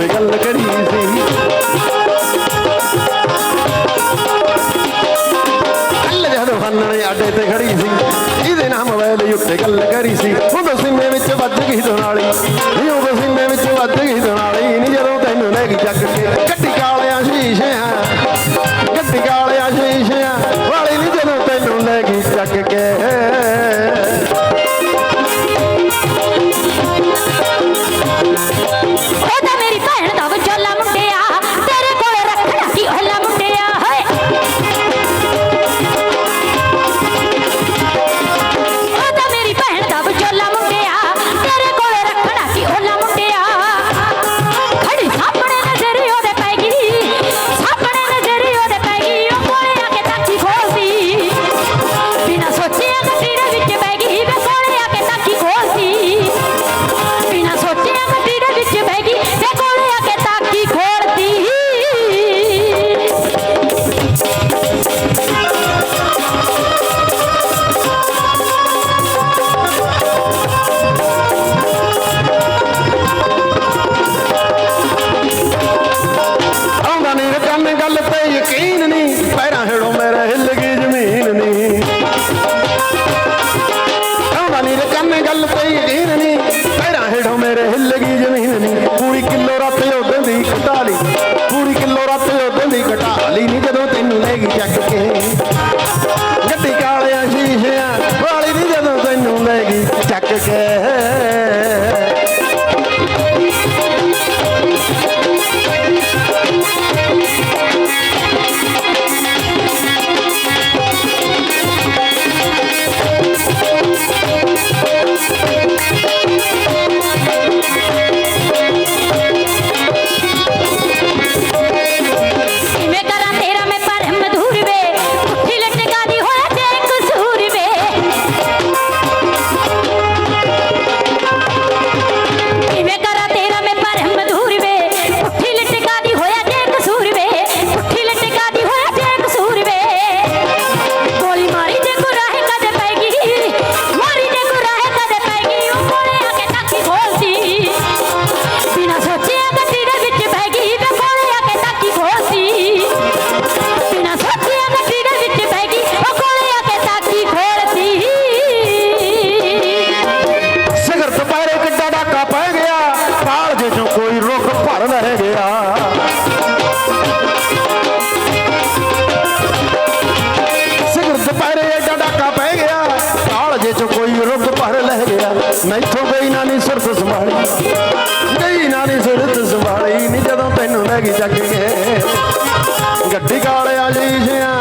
ਨਾਲ ਗੱਲ ਕਰੀ ਸੀ। ਕੱਲ ਜਦ ਫੰਨਣੇ ਆਡੇ ਤੇ ਖੜੀ ਸੀ ਇਹਦੇ ਨਾਲ ਮੋਬਾਈਲ ਉੱਤੇ ਗੱਲ ਕਰੀ ਸੀ। ਉਹ ਬਸੀਨੇ ਵਿੱਚ ਵੱਜ ਗਈ ਦੁਨਾਲੀ ਉਹ ਬਸੀਨੇ ਵਿੱਚ ਵੱਜ ਗਈ ਦੁਨਾਲੀ ਨਹੀਂ ਜਦੋਂ ਤੈਨੂੰ ਲੈ ਗਈ ਜੱਗ ਕੰਨ ਗੱਲ ਪਈ ਧੀਰਨੀ ਪੈਰਾਂ ਹੇਠੋ ਮੇਰੇ ਹਿੱਲ ਗਈ ਜ਼ਮੀਨ ਨਹੀਂ ਪੂਰੀ ਕਿਲੋ ਰਾਤ ਉਦੋਂ ਦੀ ਘਟਾ ਲਈ। ਪੂਰੀ ਕਿਲੋ ਰਾਤ ਉਦੋਂ ਦੀ ਘਟਾ ਲਈ ਨਹੀਂ ਜਦੋਂ ਤੈਨੂੰ ਲੈ ਗਈ ਚੱਕ ਕੇ। ਸਿਗਰ ਦੁਪਹਿਰੇ ਐਡਾ ਡਾਕਾ ਪੈ ਗਿਆ ਕਾਲ ਜੇ ਕੋਈ ਰੁੱਤ ਪਰ ਲਹਿ ਗਿਆ। ਮੈਥੋਂ ਗਈ ਨਾ ਨਹੀਂ ਸੁਰਤ ਸੰਭਾਲੀ, ਗਈ ਨਾ ਸੁਰਤ ਸੰਭਾਲੀ ਨਹੀਂ ਜਦੋਂ ਤੈਨੂੰ ਲੈ ਗਈ ਜੱਗ ਕੇ ਗੱਡੀ ਕਾਲਿਆ ਜੀ ਲਈ ਜਿਆ